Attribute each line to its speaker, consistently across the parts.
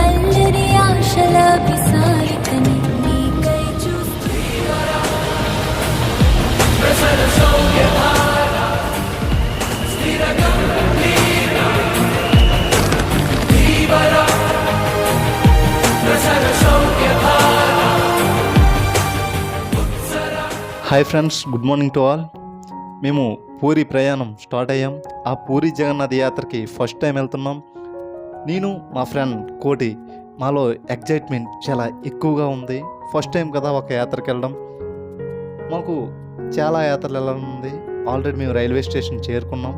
Speaker 1: అల్లరి ఆశల విసారికని నీకై చూస్తూ
Speaker 2: hi friends good morning to all మేము పూరి ప్రయాణం స్టార్ట్ అయ్యాం. ఆ పూరి జగన్నాథ్ యాత్రకి ఫస్ట్ టైం వెళ్తున్నాం. నేను మా ఫ్రెండ్ కోటి మాలో ఎగ్జైట్మెంట్ చాలా ఎక్కువగా ఉంది. ఫస్ట్ టైం కదా ఒక యాత్రకి వెళ్ళడం. మాకు చాలా యాత్రలు వెళ్ళాలనుంది ఆల్రెడీ మేము రైల్వే స్టేషన్ చేరుకున్నాం.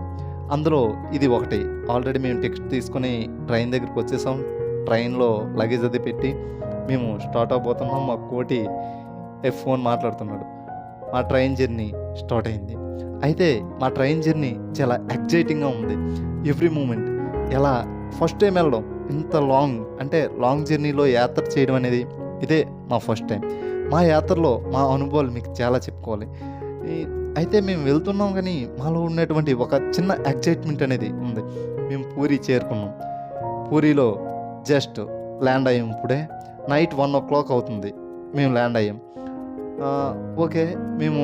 Speaker 2: అందులో ఇది ఒకటి. ఆల్రెడీ మేము టికెట్ తీసుకొని ట్రైన్ దగ్గరికి వచ్చేసాం. ట్రైన్లో లగేజ్ అది పెట్టి మేము స్టార్ట్ అవబోతున్నాం. మా కోటి ఫోన్ మాట్లాడుతున్నాడు. మా ట్రైన్ జర్నీ స్టార్ట్ అయింది. అయితే మా ట్రైన్ జర్నీ చాలా ఎగ్జైటింగ్గా ఉంది. Every moment. ఎలా? ఫస్ట్ టైం వెళ్ళడం. ఇంత లాంగ్. అంటే లాంగ్ జర్నీలో యాత్ర చేయడం అనేది ఇదే మా ఫస్ట్ టైం మా యాత్రలో మా అనుభవాలు మీకు చాలా చెప్పుకోవాలి. అయితే మేము వెళ్తున్నాం కానీ మాలో ఉన్నటువంటి ఒక చిన్న ఎగ్జైట్మెంట్ అనేది ఉంది. మేము పూరి చేరుకున్నాం. పూరిలో జస్ట్ ల్యాండ్ అయ్యాం ఇప్పుడే. నైట్ వన్ ఓ క్లాక్ అవుతుంది. మేము ల్యాండ్ అయ్యాం. ఓకే. మేము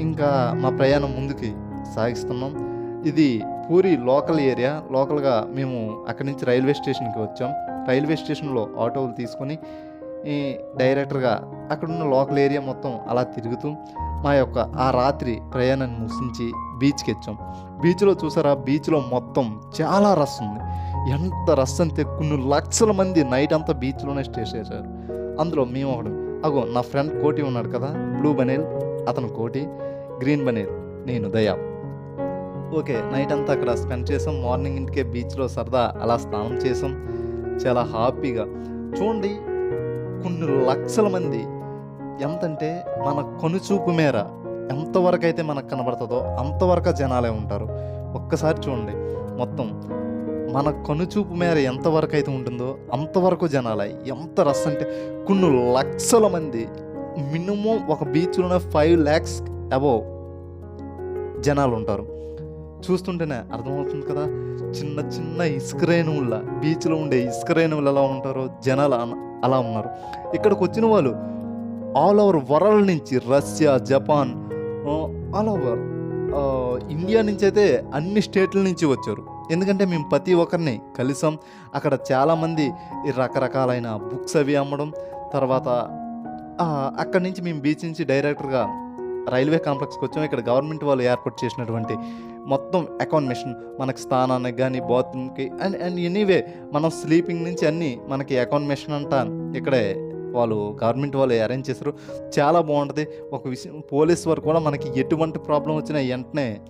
Speaker 2: ఇంకా మా ప్రయాణం ముందుకి సాగిస్తున్నాం. ఇది పూరి లోకల్ ఏరియా. లోకల్గా మేము అక్కడి నుంచి రైల్వే స్టేషన్కి వచ్చాం. రైల్వే స్టేషన్లో ఆటోలు తీసుకొని ఈ డైరెక్టర్గా అక్కడున్న లోకల్ ఏరియా మొత్తం అలా తిరుగుతూ మా యొక్క ఆ రాత్రి ప్రయాణాన్ని ముగించి బీచ్కి వచ్చాం. బీచ్లో చూసారా? బీచ్లో మొత్తం చాలా రష్ ఉంది. ఎంత రష్ అంతే కొన్ని లక్షల మంది నైట్ అంతా బీచ్లోనే స్టే చేశారు. అందులో మేము ఒకడు అగో నా ఫ్రెండ్ కోటి ఉన్నాడు కదా బ్లూ బనేల్. అతను కోటి గ్రీన్ బనీర్ నేను దయా. ఓకే నైట్ అంతా అక్కడ స్పెండ్ చేసాం. మార్నింగ్ ఇంటికే బీచ్లో సరదా అలా స్నానం చేసాం. చాలా హ్యాపీగా. చూడండి కొన్ని లక్షల మంది ఎంతంటే మన కనుచూపు మేర ఎంతవరకు అయితే మనకు కనబడుతుందో అంతవరకు జనాలే ఉంటారు. ఒక్కసారి చూడండి మొత్తం మన కనుచూపు మేర ఎంతవరకు అయితే ఉంటుందో అంతవరకు జనాలే. ఎంత రస్ అంటే కొన్ని లక్షల మంది మినిమం ఒక బీచ్లోనే ఫైవ్ ల్యాక్స్ అబోవ్ జనాలు ఉంటారు చూస్తుంటేనే అర్థమవుతుంది కదా చిన్న చిన్న ఇసుకరేణువుల బీచ్లో ఉండే ఇసుక రేణువులు ఎలా ఉంటారో జనాలు అన- అలా ఉన్నారు. ఇక్కడికి వచ్చిన వాళ్ళు ఆల్ ఓవర్ వరల్డ్ నుంచి Russia Japan all over India నుంచి అయితే అన్ని స్టేట్ల నుంచి వచ్చారు. ఎందుకంటే మేము ప్రతి ఒక్కరిని కలిసాం. అక్కడ చాలామంది రకరకాలైన బుక్స్ అవి అమ్మడం తర్వాత అక్కడి నుంచి మేము బీచ్ నుంచి డైరెక్టర్గా రైల్వే కాంప్లెక్స్కి వచ్చాం. ఇక్కడ గవర్నమెంట్ వాళ్ళు ఏర్పాటు చేసినటువంటి మొత్తం అకామిడేషన్ మనకి స్థానానికి కానీ బాత్రూమ్కి అండ్ అండ్ ఎనీవే మనం స్లీపింగ్ నుంచి అన్నీ మనకి అకామిడేషన్ అంట ఇక్కడే వాళ్ళు గవర్నమెంట్ వాళ్ళు అరేంజ్ చేశారు. చాలా బాగుంటుంది. ఒక విషయం పోలీస్ వారు కూడా మనకి ఎటువంటి ప్రాబ్లం వచ్చినా వెంటనే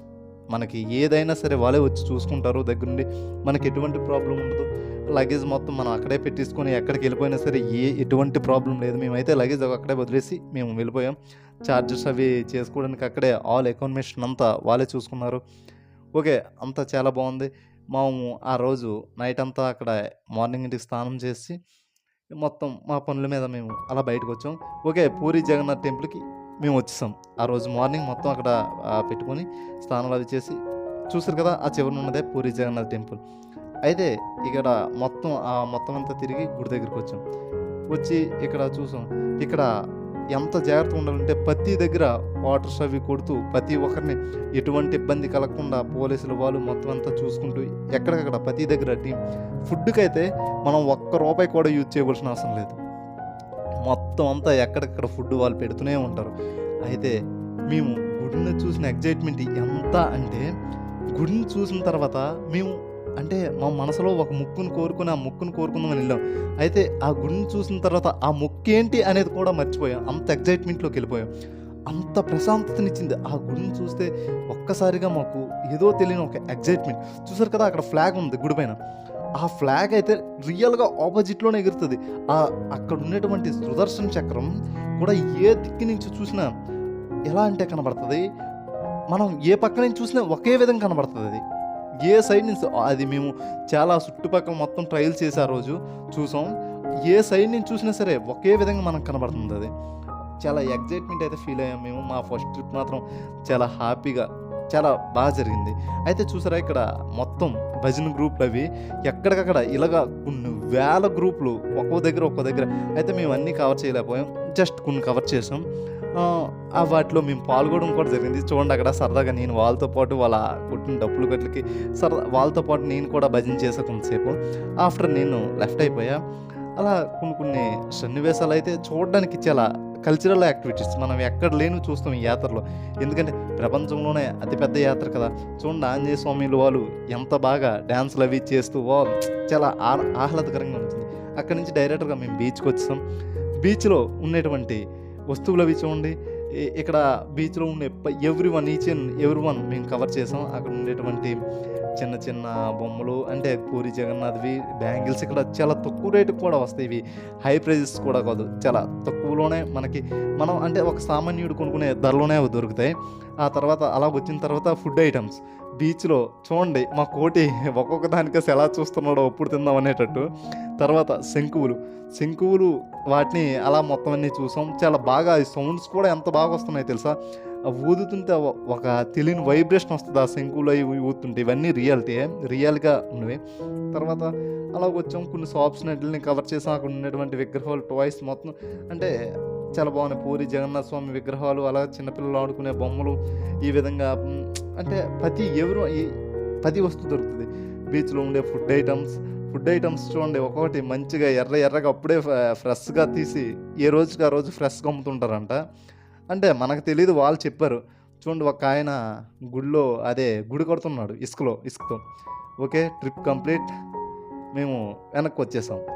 Speaker 2: మనకి ఏదైనా సరే వాళ్ళే వచ్చి చూసుకుంటారు దగ్గరుండి. మనకి ఎటువంటి ప్రాబ్లం ఉండదు. లగేజ్ మొత్తం మనం అక్కడే పెట్టేసుకొని ఎక్కడికి వెళ్ళిపోయినా సరే ఏ ఎటువంటి ప్రాబ్లం లేదు. మేమైతే లగేజ్ అక్కడే వదిలేసి మేము వెళ్ళిపోయాం. చార్జెస్ అవి చేసుకోవడానికి అక్కడే ఆల్ అకామిడేషన్ అంతా వాళ్ళే చూసుకున్నారు. ఓకే అంతా చాలా బాగుంది. మేము ఆ రోజు నైట్ అంతా అక్కడ మార్నింగ్ ఇంటికి స్నానం చేసి మొత్తం మా పనుల మీద మేము అలా బయటకు వచ్చాం. ఓకే పూరి జగన్నాథ్ టెంపుల్కి మేము వచ్చేసాం. ఆ రోజు మార్నింగ్ మొత్తం అక్కడ పెట్టుకొని స్నానాలు అవి చేసి చూసారు కదా ఆ చివరిన ఉన్నదే పూరి జగన్నాథ్ టెంపుల్ అయితే ఇక్కడ మొత్తం ఆ మొత్తం అంతా తిరిగి గుడి దగ్గరికి వచ్చాం. వచ్చి ఇక్కడ చూసాం. ఇక్కడ ఎంత జాగ్రత్తగా ఉండాలంటే ప్రతి దగ్గర వాటర్స్ అవి కొడుతూ ప్రతి ఒక్కరిని ఎటువంటి ఇబ్బంది కలగకుండా పోలీసులు వాళ్ళు మొత్తం అంతా చూసుకుంటూ ఎక్కడికక్కడ ప్రతి దగ్గర టీం. ఫుడ్కి అయితే మనం ఒక్క రూపాయి కూడా యూజ్ చేయవలసిన అవసరం లేదు. మొత్తం అంతా ఎక్కడికక్కడ ఫుడ్ వాళ్ళు పెడుతూనే ఉంటారు. అయితే మేము గుడిని చూసిన ఎగ్జైట్మెంట్ ఎంత అంటే గుడిని చూసిన తర్వాత మేము అంటే మా మనసులో ఒక ముక్కును కోరుకుని ఆ ముక్కును కోరుకుందామని వెళ్ళాం. అయితే ఆ గుడిని చూసిన తర్వాత ఆ ముక్కు ఏంటి అనేది కూడా మర్చిపోయాం. అంత ఎగ్జైట్మెంట్లోకి వెళ్ళిపోయాం. అంత ప్రశాంతతనిచ్చింది. ఆ గుడిని చూస్తే ఒక్కసారిగా మాకు ఏదో తెలియని ఒక ఎగ్జైట్మెంట్ చూసారు కదా అక్కడ ఫ్లాగ్ ఉంది గుడి పైన. ఆ ఫ్లాగ్ అయితే రియల్గా ఆపోజిట్లోనే ఎగురుతుంది. ఆ అక్కడ ఉన్నటువంటి సుదర్శన చక్రం కూడా ఏ దిక్కు నుంచి చూసినా ఎలా అంటే కనబడుతుంది? మనం ఏ పక్క నుంచి చూసినా ఒకే విధంగా కనబడుతుంది అది. ఏ సైడ్ నుంచి అది మేము చాలా చుట్టుపక్కల మొత్తం ట్రయల్ చేసి ఆ రోజు చూసాం. ఏ సైడ్ నుంచి చూసినా సరే ఒకే విధంగా మనకు కనబడుతుంది అది. చాలా ఎగ్జైట్మెంట్ అయితే ఫీల్ అయ్యాం మేము. మా ఫస్ట్ ట్రిప్ మాత్రం చాలా హ్యాపీగా చాలా బాగా జరిగింది. అయితే చూసారా ఇక్కడ మొత్తం భజన గ్రూప్లు అవి ఎక్కడికక్కడ ఇలాగా కొన్ని వేల గ్రూపులు ఒక్కో దగ్గర ఒక్కో దగ్గర. అయితే మేము అన్నీ కవర్ చేయలేకపోయాం. జస్ట్ కొన్ని కవర్ చేసాం. ఆ, వాటిలో మేము పాల్గొనడం కూడా జరిగింది. చూడండి అక్కడ సరదాగా నేను వాళ్ళతో పాటు వాళ్ళ కొట్టిన డబ్బులు గట్లకి సరదా వాళ్ళతో పాటు నేను కూడా భజన చేసా కొంతసేపు. ఆఫ్టర్ నేను లెఫ్ట్ అయిపోయా. అలా కొన్ని కొన్ని సన్నివేశాలు అయితే చూడడానికి చాలా కల్చరల్ యాక్టివిటీస్ మనం ఎక్కడ లేని చూస్తాం ఈ యాత్రలో. ఎందుకంటే ప్రపంచంలోనే అతిపెద్ద యాత్ర కదా. చూడండి ఆంజనేయ స్వామిలు వాళ్ళు ఎంత బాగా డ్యాన్స్లు అవి చేస్తూ వా చాలా ఆ- ఆహ్లాదకరంగా ఉంటుంది. అక్కడి నుంచి డైరెక్ట్గా మేము బీచ్కి వచ్చాం. బీచ్లో ఉండేటువంటి వస్తువులు అవి చూడండి. ఇక్కడ బీచ్లో ఉండే every one each and every one మేము కవర్ చేసాం. అక్కడ ఉండేటువంటి చిన్న చిన్న బొమ్మలు అంటే పూరి జగన్నాథ్వి బ్యాంగిల్స్ ఇక్కడ చాలా తక్కువ రేటుకి కూడా వస్తాయి. ఇవి హై ప్రైజెస్ కూడా కాదు చాలా తక్కువలోనే మనకి మనం అంటే ఒక సామాన్యుడు కొనుక్కునే ధరలోనే అవి దొరుకుతాయి. ఆ తర్వాత అలా వచ్చిన తర్వాత ఫుడ్ ఐటమ్స్. బీచ్లో చూడండి మా కోటి ఒక్కొక్క దానికేసి ఎలా చూస్తున్నాడో అప్పుడు తిందాం అనేటట్టు. తర్వాత శంకువులు. శంకువులు వాటిని అలా మొత్తం అన్నీ చూసాం. చాలా బాగా సౌండ్స్ కూడా ఎంత బాగా వస్తున్నాయి తెలుసా? ఊదుతుంటే ఒక- తెలియని వైబ్రేషన్ వస్తుంది. ఆ శంకులో అవి ఊదుతుంటే ఇవన్నీ రియాలిటీ రియల్గా ఉన్నవి. తర్వాత అలా వచ్చాం కొన్ని షాప్స్ నెట్లని కవర్ చేసాం అక్కడ ఉన్నటువంటి విగ్రహాలు టాయ్స్ మొత్తం అంటే చాలా బాగున్నాయి. పూరి జగన్నాథ స్వామి విగ్రహాలు అలా చిన్నపిల్లలు ఆడుకునే బొమ్మలు ఈ విధంగా అంటే ప్రతి ఎవరు ప్రతి వస్తువు దొరుకుతుంది. బీచ్లో ఉండే ఫుడ్ ఐటమ్స్ ఫుడ్ ఐటమ్స్ చూడండి ఒక్కొక్కటి మంచిగా ఎర్ర ఎర్రగా అప్పుడే ఫ్రెష్గా తీసి ఏ రోజుకి ఆ రోజు ఫ్రెష్గా అమ్ముతుంటారంట. అంటే మనకు తెలియదు వాళ్ళు చెప్పారు. చూడండి ఒక ఆయన గుడిలో అదే గుడి కొడుతున్నాడు ఇసుకలో ఇసుకతో. Okay trip complete. మేము వెనక్కి వచ్చేసాం.